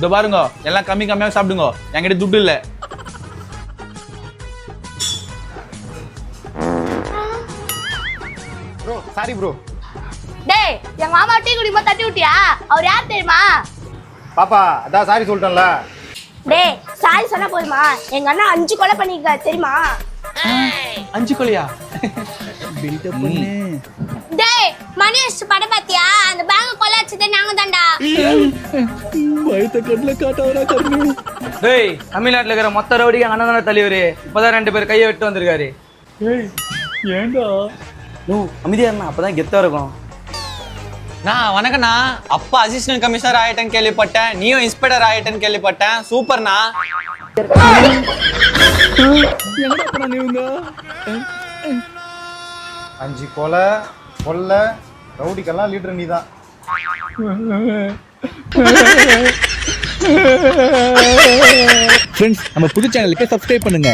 இதோ பாருங்க எல்லாம் கம்மி கம்மியாக சாப்பிடுங்க. என்கிட்ட துட்டு இல்லை. ப்ரோ சாரி ப்ரோ டேய் எங்க மாமா டீ குடிக்கும்போது தட்டி விட்டியா? அவர் யார் தெரியுமா? பாப்பா அதான் சாரி சொல்லிட்டேன்ல. டேய் சாரி சொன்னா போதுமா? எங்க அண்ணா அஞ்சு கொலை பண்ணிருக்காரு தெரியுமா? அஞ்சு கொலையா? டேய் மணி அடிச்சு படம் பாத்தியா அந்த பயத்தை கண்ணில் காட்டவரா கருணு. டேய் தமிழ்நாட்டுல இருக்கிற மொத்த ரவுடிக்கு அண்ணன் தானே தலைவர்? இப்பதான் ரெண்டு பேர் கையை விட்டு வந்திருக்காரு. ஏண்டா நோ அமைதியா இருந்தா அப்பதான் கெத்தா இருக்கும். நான் வணக்கண்ணா அப்பா அசிஸ்டன்ட் கமிஷனர் ஆயிட்டேன்னு கேள்விப்பட்டேன். நீயும் இன்ஸ்பெக்டர் ஆயிட்டேன்னு கேள்விப்பட்டேன். சூப்பர்ண்ணா. அஞ்சு கொலை கொல்லை ரவுடிக்கெல்லாம் லீடர் நீ தான் ஃப்ரெண்ட்ஸ் நம்ம புது சேனலுக்கு சப்ஸ்கிரைப் பண்ணுங்க.